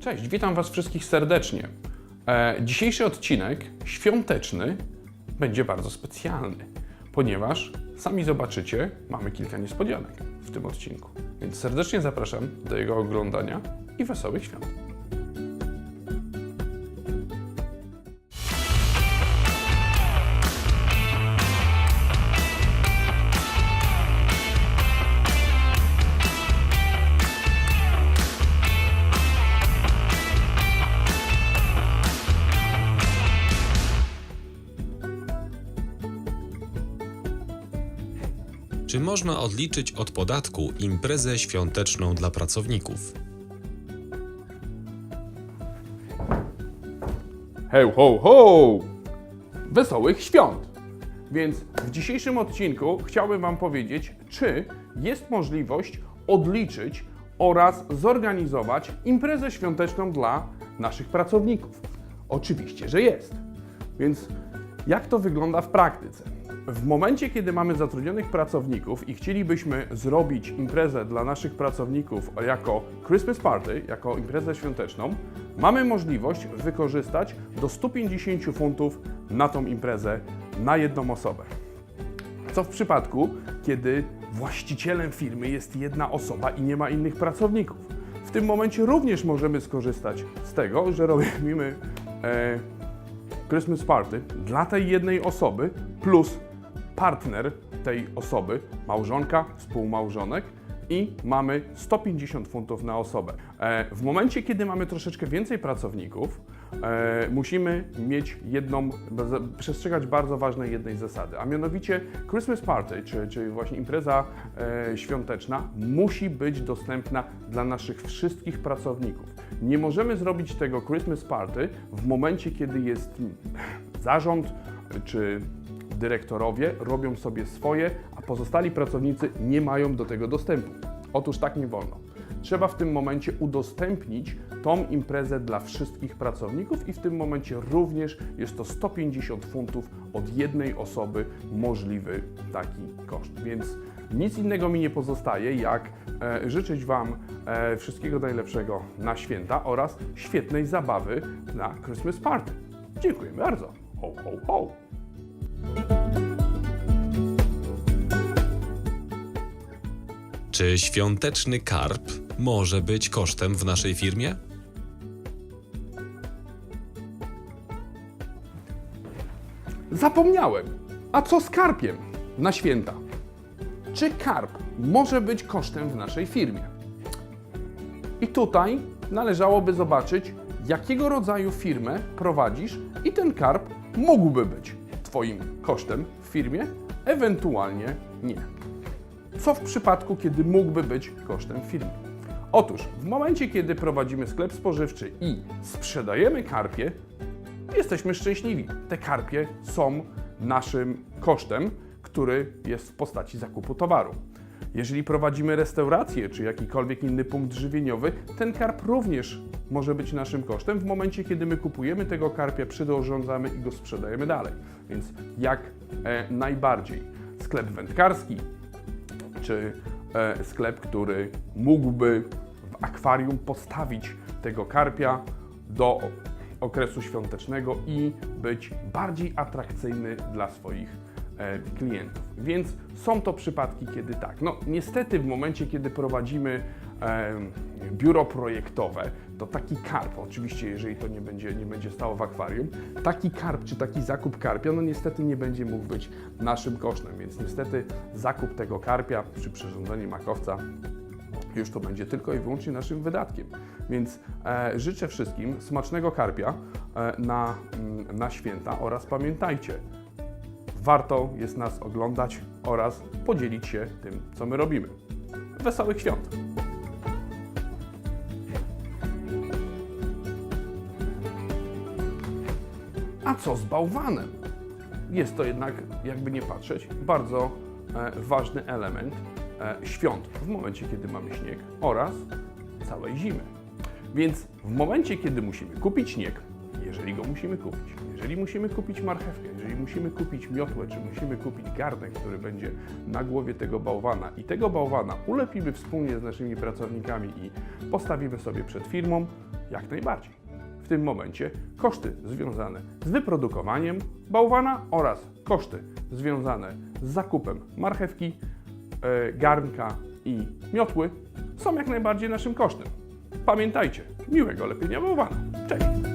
Cześć, witam Was wszystkich serdecznie. E, dzisiejszy odcinek świąteczny będzie bardzo specjalny, ponieważ sami zobaczycie, mamy kilka niespodzianek w tym odcinku. Więc serdecznie zapraszam do jego oglądania i wesołych świąt. Czy można odliczyć od podatku imprezę świąteczną dla pracowników? Ho, ho, ho! Wesołych świąt! Więc w dzisiejszym odcinku chciałbym Wam powiedzieć, czy jest możliwość odliczyć oraz zorganizować imprezę świąteczną dla naszych pracowników. Oczywiście, że jest. Więc jak to wygląda w praktyce? W momencie, kiedy mamy zatrudnionych pracowników i chcielibyśmy zrobić imprezę dla naszych pracowników jako Christmas Party, jako imprezę świąteczną, mamy możliwość wykorzystać do 150 funtów na tą imprezę na jedną osobę. Co w przypadku, kiedy właścicielem firmy jest jedna osoba i nie ma innych pracowników? W tym momencie również możemy skorzystać z tego, że robimy e, Christmas Party dla tej jednej osoby plus partner tej osoby, małżonka, współmałżonek i mamy 150 funtów na osobę. E, w momencie, kiedy mamy troszeczkę więcej pracowników, e, musimy mieć jedną, przestrzegać bardzo ważnej jednej zasady, a mianowicie Christmas Party, czy, czy właśnie impreza e, świąteczna, musi być dostępna dla naszych wszystkich pracowników. Nie możemy zrobić tego Christmas Party w momencie, kiedy jest zarząd czy dyrektorowie robią sobie swoje, a pozostali pracownicy nie mają do tego dostępu. Otóż tak nie wolno. Trzeba w tym momencie udostępnić tą imprezę dla wszystkich pracowników i w tym momencie również jest to 150 funtów od jednej osoby możliwy taki koszt. Więc nic innego mi nie pozostaje, jak e, życzyć Wam e, wszystkiego najlepszego na święta oraz świetnej zabawy na Christmas Party. Dziękuję bardzo. Ho, ho, ho. Czy świąteczny karp może być kosztem w naszej firmie? Zapomniałem. A co z karpiem na święta? Czy karp może być kosztem w naszej firmie? I tutaj należałoby zobaczyć, jakiego rodzaju firmę prowadzisz i ten karp mógłby być Twoim kosztem w firmie, ewentualnie nie. Co w przypadku, kiedy mógłby być kosztem firmy? Otóż w momencie, kiedy prowadzimy sklep spożywczy i sprzedajemy karpie, jesteśmy szczęśliwi. Te karpie są naszym kosztem, który jest w postaci zakupu towaru. Jeżeli prowadzimy restaurację czy jakikolwiek inny punkt żywieniowy, ten karp również może być naszym kosztem w momencie, kiedy my kupujemy tego karpia, przyrządzamy i go sprzedajemy dalej. Więc jak e, najbardziej sklep wędkarski, czy e, sklep, który mógłby w akwarium postawić tego karpia do okresu świątecznego i być bardziej atrakcyjny dla swoich klientów. Więc są to przypadki, kiedy tak. No niestety w momencie, kiedy prowadzimy e, biuro projektowe, to taki karp, oczywiście jeżeli to nie będzie, nie będzie stało w akwarium, taki karp czy taki zakup karpia, no niestety nie będzie mógł być naszym kosztem, więc niestety zakup tego karpia czy przyrządzenie makowca już to będzie tylko i wyłącznie naszym wydatkiem. Więc e, życzę wszystkim smacznego karpia e, na, mm, na święta oraz pamiętajcie, warto jest nas oglądać oraz podzielić się tym, co my robimy. Wesołych świąt! A co z bałwanem? Jest to jednak, jakby nie patrzeć, bardzo e, ważny element e, świąt w momencie, kiedy mamy śnieg oraz całej zimy. Więc w momencie, kiedy musimy kupić śnieg, jeżeli go musimy kupić. Jeżeli musimy kupić marchewkę, jeżeli musimy kupić miotłę, czy musimy kupić garnek, który będzie na głowie tego bałwana i tego bałwana ulepimy wspólnie z naszymi pracownikami i postawimy sobie przed firmą, jak najbardziej. W tym momencie koszty związane z wyprodukowaniem bałwana oraz koszty związane z zakupem marchewki, e, garnka i miotły są jak najbardziej naszym kosztem. Pamiętajcie, miłego lepienia bałwana. Cześć!